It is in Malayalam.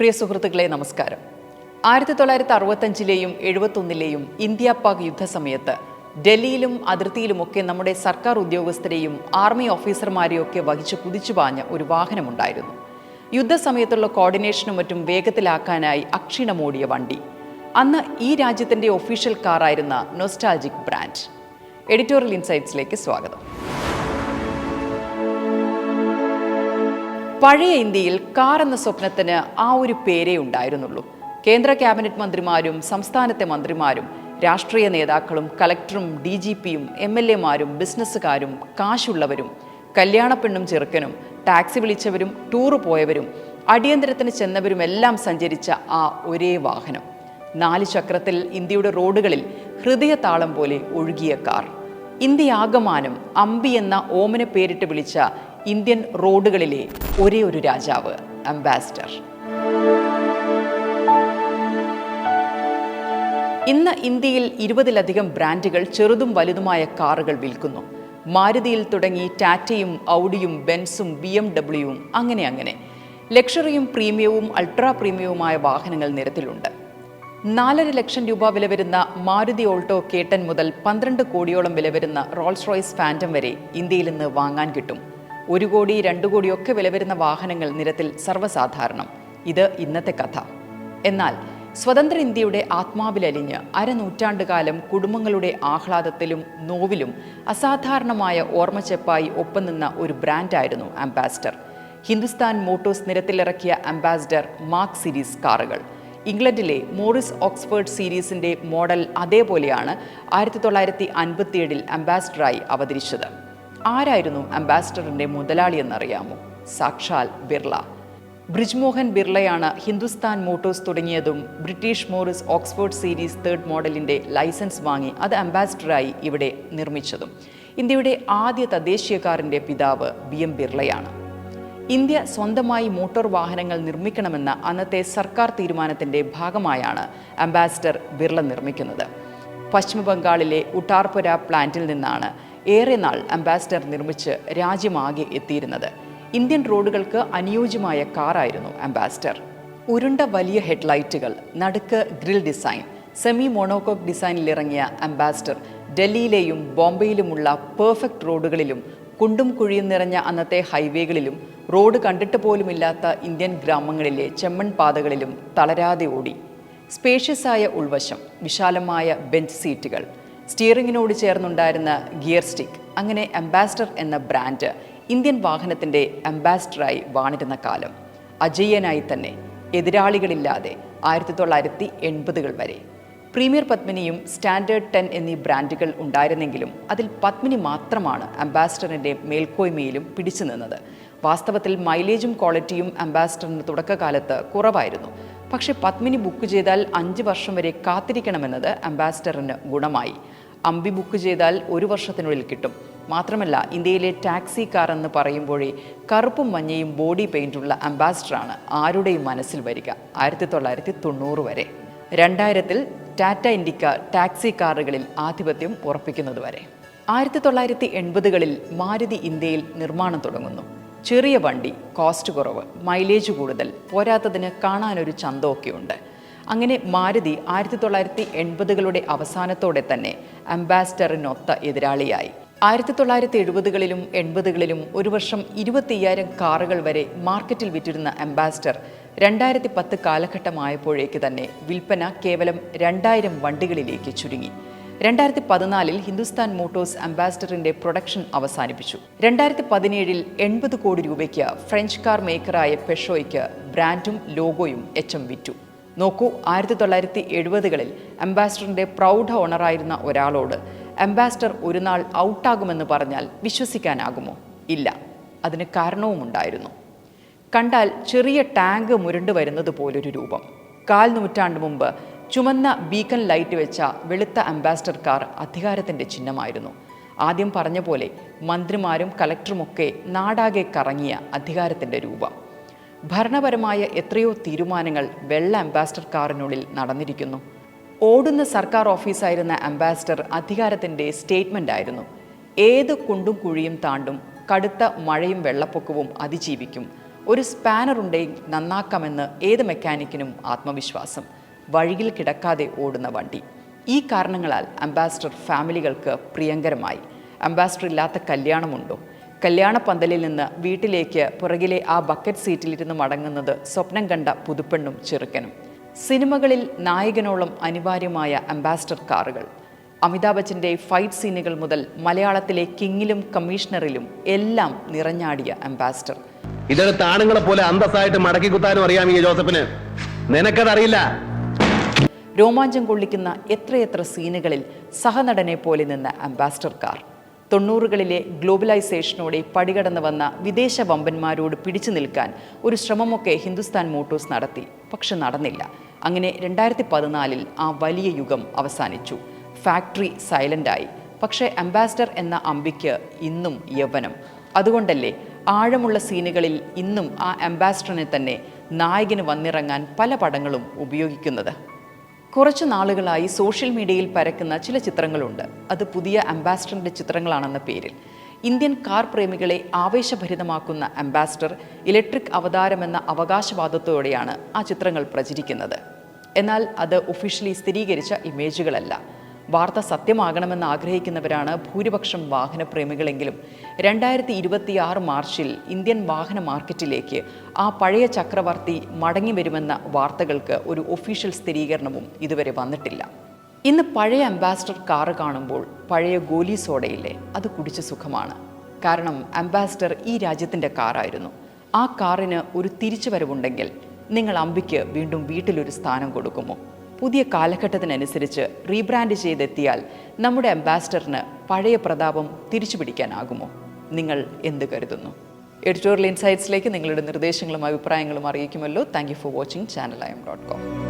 പ്രിയ സുഹൃത്തുക്കളെ നമസ്കാരം. ആയിരത്തി തൊള്ളായിരത്തി അറുപത്തഞ്ചിലെയും എഴുപത്തൊന്നിലെയും ഇന്ത്യ പാക് യുദ്ധസമയത്ത് ഡൽഹിയിലും അതിർത്തിയിലുമൊക്കെ നമ്മുടെ സർക്കാർ ഉദ്യോഗസ്ഥരെയും ആർമി ഓഫീസർമാരെയും ഒക്കെ വഹിച്ച് കുതിച്ചു പാഞ്ഞ ഒരു വാഹനമുണ്ടായിരുന്നു. യുദ്ധസമയത്തുള്ള കോർഡിനേഷനും മറ്റും വേഗത്തിലാക്കാനായി അക്ഷീണമോടിയ വണ്ടി. അന്ന് ഈ രാജ്യത്തിന്റെ ഒഫീഷ്യൽ കാറായിരുന്ന നൊസ്റ്റാൾജിക് ബ്രാൻഡ് എഡിറ്റോറിയൽ ഇൻസൈറ്റ്സിലേക്ക് സ്വാഗതം. പഴയ ഇന്ത്യയിൽ കാർ എന്ന സ്വപ്നത്തിന് ആ ഒരു പേരേ ഉണ്ടായിരുന്നുള്ളൂ. കേന്ദ്ര ക്യാബിനറ്റ് മന്ത്രിമാരും സംസ്ഥാനത്തെ മന്ത്രിമാരും രാഷ്ട്രീയ നേതാക്കളും കലക്ടറും ഡി ജി പിയും എം എൽ എമാരും ബിസിനസ്സുകാരും കാശുള്ളവരും കല്യാണപ്പെണ്ണും ചെറുക്കനും ടാക്സി വിളിച്ചവരും ടൂറ് പോയവരും അടിയന്തരത്തിന് ചെന്നവരുമെല്ലാം സഞ്ചരിച്ച ആ ഒരേ വാഹനം. നാല് ചക്രത്തിൽ ഇന്ത്യയുടെ റോഡുകളിൽ ഹൃദയ താളം പോലെ ഒഴുകിയ കാർ. ഇന്ത്യ ഇന്ത്യയാകമാനം അമ്പി എന്ന ഓമന പേരിട്ട് വിളിച്ച ഇന്ത്യൻ റോഡുകളിലെ ഒരേ ഒരു രാജാവ് അംബാസിഡർ. ഇന്ന് ഇന്ത്യയിൽ ഇരുപതിലധികം ബ്രാൻഡുകൾ ചെറുതും വലുതുമായ കാറുകൾ വിൽക്കുന്നു. മാരുതിയിൽ തുടങ്ങി ടാറ്റയും ഔഡിയും ബെൻസും ബി എം ഡബ്ല്യുവും അങ്ങനെ അങ്ങനെ. ലക്ഷറിയും പ്രീമിയവും അൾട്രാ പ്രീമിയവുമായ വാഹനങ്ങൾ നിരത്തിലുണ്ട്. നാലര ലക്ഷം രൂപ വില വരുന്ന മാരുതി ഓൾട്ടോ കേട്ടൻ മുതൽ പന്ത്രണ്ട് കോടിയോളം വില വരുന്ന റോൾസ് റോയ്സ് ഫാന്റം വരെ ഇന്ത്യയിൽ നിന്ന് വാങ്ങാൻ കിട്ടും. ഒരു കോടി രണ്ടു കോടിയൊക്കെ വില വരുന്ന വാഹനങ്ങൾ നിരത്തിൽ സർവസാധാരണം. ഇത് ഇന്നത്തെ കഥ. എന്നാൽ സ്വതന്ത്ര ഇന്ത്യയുടെ ആത്മാവിലലിഞ്ഞ് അരനൂറ്റാണ്ടുകാലം കുടുംബങ്ങളുടെ ആഹ്ലാദത്തിലും നോവിലും അസാധാരണമായ ഓർമ്മച്ചെപ്പായി ഒപ്പം നിന്ന ഒരു ബ്രാൻഡായിരുന്നു അംബാസിഡർ. ഹിന്ദുസ്ഥാൻ മോട്ടോഴ്സ് നിരത്തിലിറക്കിയ അംബാസിഡർ മാർക്ക് സീരീസ് കാറുകൾ. ഇംഗ്ലണ്ടിലെ മോറിസ് ഓക്സ്ഫോർഡ് സീരീസിന്റെ മോഡൽ അതേപോലെയാണ് ആയിരത്തി തൊള്ളായിരത്തി അൻപത്തിയേഴിൽ അംബാസിഡറായി അവതരിച്ചത്. ആരായിരുന്നു അംബാസിഡറിന്റെ മുതലാളി എന്നറിയാമോ? സാക്ഷാൽ ബിർള. ബ്രിജ്മോഹൻ ബിർളയാണ് ഹിന്ദുസ്ഥാൻ മോട്ടോഴ്സ് തുടങ്ങിയതും British Morris Oxford series third മോഡലിന്റെ ലൈസൻസ് വാങ്ങി അത് അംബാസിഡറായി ഇവിടെ നിർമ്മിച്ചതും. ഇന്ത്യയുടെ ആദ്യ തദ്ദേശീയക്കാരന്റെ പിതാവ് ബി എം ബിർളയാണ്. ഇന്ത്യ സ്വന്തമായി മോട്ടോർ വാഹനങ്ങൾ നിർമ്മിക്കണമെന്ന അന്നത്തെ സർക്കാർ തീരുമാനത്തിന്റെ ഭാഗമായാണ് അംബാസിഡർ ബിർള നിർമ്മിക്കുന്നത്. പശ്ചിമ ബംഗാളിലെ ഉട്ടാർപുര പ്ലാന്റിൽ നിന്നാണ് ഏറെ നാൾ അംബാസിഡർ നിർമ്മിച്ച് രാജ്യമാകെ എത്തിയിരുന്നത്. ഇന്ത്യൻ റോഡുകൾക്ക് അനുയോജ്യമായ കാറായിരുന്നു അംബാസിഡർ. ഉരുണ്ട വലിയ ഹെഡ്ലൈറ്റുകൾ നടുക്ക് ഗ്രിൽ ഡിസൈൻ സെമി മോണോകോക്ക് ഡിസൈനിൽ ഇറങ്ങിയ അംബാസിഡർ ഡൽഹിയിലെയും ബോംബെയിലുമുള്ള പെർഫെക്റ്റ് റോഡുകളിലും കുണ്ടും കുഴിയും നിറഞ്ഞ അന്നത്തെ ഹൈവേകളിലും റോഡ് കണ്ടിട്ട് പോലുമില്ലാത്ത ഇന്ത്യൻ ഗ്രാമങ്ങളിലെ ചെമ്മൺ പാതകളിലും തളരാതെ ഓടി. സ്പേഷ്യസായ ഉൾവശം വിശാലമായ ബെഞ്ച് സീറ്റുകൾ സ്റ്റിയറിങ്ങിനോട് ചേർന്നുണ്ടായിരുന്ന ഗിയർ സ്റ്റിക്ക് അങ്ങനെ അംബാസിഡർ എന്ന ബ്രാൻഡ് ഇന്ത്യൻ വാഹനത്തിന്റെ അംബാസിഡറായി വാണിരുന്ന കാലം. അജയ്യനായി തന്നെ എതിരാളികളില്ലാതെ ആയിരത്തി തൊള്ളായിരത്തി എൺപതുകൾ വരെ. പ്രീമിയർ പത്മിനിയും സ്റ്റാൻഡേർഡ് ടെൻ എന്നീ ബ്രാൻഡുകൾ ഉണ്ടായിരുന്നെങ്കിലും അതിൽ പത്മിനി മാത്രമാണ് അംബാസിഡറിന്റെ മേൽക്കോയ്മയിലും പിടിച്ചു നിന്നത്. വാസ്തവത്തിൽ മൈലേജും ക്വാളിറ്റിയും അംബാസിഡറിന് തുടക്കകാലത്ത് കുറവായിരുന്നു. പക്ഷേ പത്മിനി ബുക്ക് ചെയ്താൽ അഞ്ച് വർഷം വരെ കാത്തിരിക്കണമെന്നത് അംബാസിഡറിന് ഗുണമായി. അമ്പി ബുക്ക് ചെയ്താൽ ഒരു വർഷത്തിനുള്ളിൽ കിട്ടും. മാത്രമല്ല ഇന്ത്യയിലെ ടാക്സി കാർ എന്ന് പറയുമ്പോഴേ കറുപ്പും മഞ്ഞയും ബോഡി പെയിന്റുള്ള അംബാസിഡറാണ് ആരുടെയും മനസ്സിൽ വരിക. ആയിരത്തി തൊള്ളായിരത്തി തൊണ്ണൂറ് വരെ. രണ്ടായിരത്തിൽ ടാറ്റ ഇൻഡിക്ക ടാക്സി കാറുകളിൽ ആധിപത്യം ഉറപ്പിക്കുന്നത് വരെ. ആയിരത്തി തൊള്ളായിരത്തി എൺപതുകളിൽ മാരുതി ഇന്ത്യയിൽ നിർമ്മാണം തുടങ്ങുന്നു. ചെറിയ വണ്ടി കോസ്റ്റ് കുറവ് മൈലേജ് കൂടുതൽ പോരാത്തതിന് കാണാനൊരു ചന്തമൊക്കെയുണ്ട്. അങ്ങനെ മാരുതി ആയിരത്തി തൊള്ളായിരത്തി എൺപതുകളുടെ അവസാനത്തോടെ തന്നെ അംബാസിഡറിനൊത്ത എതിരാളിയായി. ആയിരത്തി തൊള്ളായിരത്തി എഴുപതുകളിലും എൺപതുകളിലും ഒരു വർഷം ഇരുപത്തിയ്യായിരം കാറുകൾ വരെ മാർക്കറ്റിൽ വിറ്റിരുന്ന അംബാസിഡർ രണ്ടായിരത്തി പത്ത് കാലഘട്ടമായപ്പോഴേക്ക് തന്നെ വിൽപ്പന കേവലം രണ്ടായിരം വണ്ടികളിലേക്ക് ചുരുങ്ങി. രണ്ടായിരത്തി പതിനാലിൽ ഹിന്ദുസ്ഥാൻ മോട്ടോഴ്സ് അംബാസിഡറിന്റെ പ്രൊഡക്ഷൻ അവസാനിപ്പിച്ചു. രണ്ടായിരത്തി പതിനേഴിൽ എൺപത് കോടി രൂപയ്ക്ക് ഫ്രഞ്ച് കാർ മേക്കറായ പെഷോയ്ക്ക് ബ്രാൻഡും ലോഗോയും എച്ച് എം വിറ്റു. നോക്കൂ ആയിരത്തി തൊള്ളായിരത്തി എഴുപതുകളിൽ അംബാസിഡറിന്റെ പ്രൗഢ ഓണറായിരുന്ന ഒരാളോട് അംബാസിഡർ ഒരു നാൾ ഔട്ടാകുമെന്ന് പറഞ്ഞാൽ വിശ്വസിക്കാനാകുമോ? ഇല്ല. അതിന് കാരണവുമുണ്ടായിരുന്നു. കണ്ടാൽ ചെറിയ ടാങ്ക് മുരണ്ടു വരുന്നത് പോലൊരു രൂപം. കാൽ നൂറ്റാണ്ട് മുമ്പ് ചുമന്ന ബീക്കൺ ലൈറ്റ് വെച്ച വെളുത്ത അംബാസിഡർ കാർ അധികാരത്തിന്റെ ചിഹ്നമായിരുന്നു. ആദ്യം പറഞ്ഞ പോലെ മന്ത്രിമാരും കലക്ടറുമൊക്കെ നാടാകെ കറങ്ങിയ അധികാരത്തിന്റെ രൂപം. ഭരണപരമായ എത്രയോ തീരുമാനങ്ങൾ വെള്ള അംബാസിഡർ കാറിനുള്ളിൽ നടന്നിരിക്കുന്നു. ഓടുന്ന സർക്കാർ ഓഫീസായിരുന്ന അംബാസിഡർ അധികാരത്തിന്റെ സ്റ്റേറ്റ്മെന്റ് ആയിരുന്നു. ഏത് കുണ്ടും കുഴിയും താണ്ടും കടുത്ത മഴയും വെള്ളപ്പൊക്കവും അതിജീവിക്കും. ഒരു സ്പാനർ ഉണ്ടെങ്കിൽ നന്നാക്കാമെന്ന് ഏത് മെക്കാനിക്കിനും ആത്മവിശ്വാസം. വഴിയിൽ കിടക്കാതെ ഓടുന്ന വണ്ടി. ഈ കാരണങ്ങളാൽ അംബാസിഡർ ഫാമിലികൾക്ക് പ്രിയങ്കരമായി. അംബാസിഡർ ഇല്ലാത്ത കല്യാണമുണ്ടോ? കല്യാണ പന്തലിൽ നിന്ന് വീട്ടിലേക്ക് പുറകിലെ ആ ബക്കറ്റ് സീറ്റിലിരുന്ന് മടങ്ങുന്നത് സ്വപ്നം കണ്ട പുതുപ്പെണ്ണും ചെറുക്കനും. സിനിമകളിൽ നായകനോളം അനിവാര്യമായ അംബാസഡർ കാറുകൾ. അമിതാഭ് ബച്ചന്റെ ഫൈറ്റ് സീനുകൾ മുതൽ മലയാളത്തിലെ കിങ്ങിലും കമ്മീഷണറിലും എല്ലാം നിറഞ്ഞാടിയ അംബാസഡർ. ഇതെടുത്ത് ആണുങ്ങളെ പോലെ അന്തസ്സായിട്ട് മടക്കി കുത്താനും അറിയാം ഈ ജോസഫിന്. നിനക്കതറിയില്ല. രോമാഞ്ചം കൊള്ളിക്കുന്ന എത്രയെത്ര സീനുകളിൽ സഹനടനെ പോലെ നിന്ന അംബാസഡർ കാർ. തൊണ്ണൂറുകളിലെ ഗ്ലോബലൈസേഷനോടെ പടികടന്നു വന്ന വിദേശ വമ്പന്മാരോട് പിടിച്ചു നിൽക്കാൻ ഒരു ശ്രമമൊക്കെ ഹിന്ദുസ്ഥാൻ മോട്ടോഴ്സ് നടത്തി. പക്ഷെ നടന്നില്ല. അങ്ങനെ രണ്ടായിരത്തി പതിനാലിൽ ആ വലിയ യുഗം അവസാനിച്ചു. ഫാക്ടറി സൈലന്റായി പക്ഷേ അംബാസഡർ എന്ന അമ്പിക്ക് ഇന്നും യൗവനം. അതുകൊണ്ടല്ലേ ആഴമുള്ള സീനുകളിൽ ഇന്നും ആ അംബാസഡറിനെ തന്നെ നായകന് വന്നിറങ്ങാൻ പല പടങ്ങളും ഉപയോഗിക്കുന്നത്? കുറച്ചു നാളുകളായി സോഷ്യൽ മീഡിയയിൽ പരക്കുന്ന ചില ചിത്രങ്ങളുണ്ട്. അത് പുതിയ അംബാസഡറിന്റെ ചിത്രങ്ങളാണെന്ന പേരിൽ. ഇന്ത്യൻ കാർ പ്രേമികളെ ആവേശഭരിതമാക്കുന്ന അംബാസഡർ ഇലക്ട്രിക് അവതാരമെന്ന അവകാശവാദത്തോടെയാണ് ആ ചിത്രങ്ങൾ പ്രചരിക്കുന്നത്. എന്നാൽ അത് ഒഫീഷ്യലി സ്ഥിരീകരിച്ച ഇമേജുകളല്ല. വാർത്ത സത്യമാകണമെന്ന് ആഗ്രഹിക്കുന്നവരാണ് ഭൂരിപക്ഷം വാഹനപ്രേമികളെങ്കിലും. രണ്ടായിരത്തി ഇരുപത്തിയാറ് മാർച്ചിൽ ഇന്ത്യൻ വാഹന മാർക്കറ്റിലേക്ക് ആ പഴയ ചക്രവർത്തി മടങ്ങി വരുമെന്ന വാർത്തകൾക്ക് ഒരു ഒഫീഷ്യൽ സ്ഥിരീകരണവും ഇതുവരെ വന്നിട്ടില്ല. ഇന്ന് പഴയ അംബാസഡർ കാറ് കാണുമ്പോൾ പഴയ ഗോലി സോഡയില്ലേ അത് കുടിച്ച സുഖമാണ്. കാരണം അംബാസഡർ ഈ രാജ്യത്തിന്റെ കാറായിരുന്നു. ആ കാറിന് ഒരു തിരിച്ചുവരവുണ്ടെങ്കിൽ നിങ്ങൾ അമ്പിക്ക് വീണ്ടും വീട്ടിലൊരു സ്ഥാനം കൊടുക്കുമോ? പുതിയ കാലഘട്ടത്തിനനുസരിച്ച് റീബ്രാൻഡ് ചെയ്തെത്തിയാൽ നമ്മുടെ അംബാസഡറിന് പഴയ പ്രതാപം തിരിച്ചു പിടിക്കാനാകുമോ നിങ്ങൾ എന്ത് കരുതുന്നു? എഡിറ്റോറിയൽ ഇൻസൈറ്റ്സിലേക്ക് നിങ്ങളുടെ നിർദ്ദേശങ്ങളും അഭിപ്രായങ്ങളും അറിയിക്കുമല്ലോ. Thank you for watching channel I M dot com.